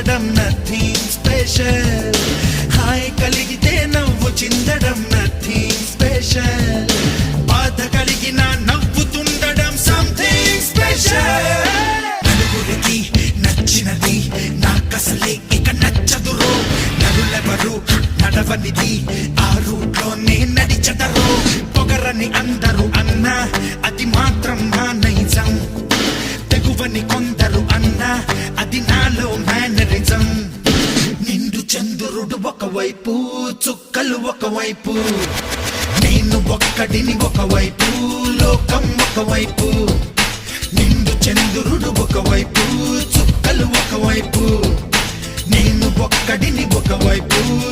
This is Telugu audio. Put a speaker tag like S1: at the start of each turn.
S1: చిందడం నథింగ్ స్పెషల్ హాయ్ కలిగితే నవ్వు చిందడం నథింగ్ స్పెషల్ బాధ కలిగిన నవ్వుతుండడం సంథింగ్ స్పెషల్ నలుగురికి నచ్చినది నాకసలే ఇక నచ్చదు రో నరులెవరు నడవనిది ఆ రూట్లోనే నడిచదరు. పొగరని అందరూ అన్నా అది నాలో నిండు చంద్రుడు ఒకవైపు చుక్కలు ఒకవైపు. నేను ఒక్కడిని ఒకవైపు లోకం ఒకవైపు. నిండు చంద్రుడు ఒకవైపు చుక్కలు ఒకవైపు. నేను ఒక్కడిని ఒకవైపు.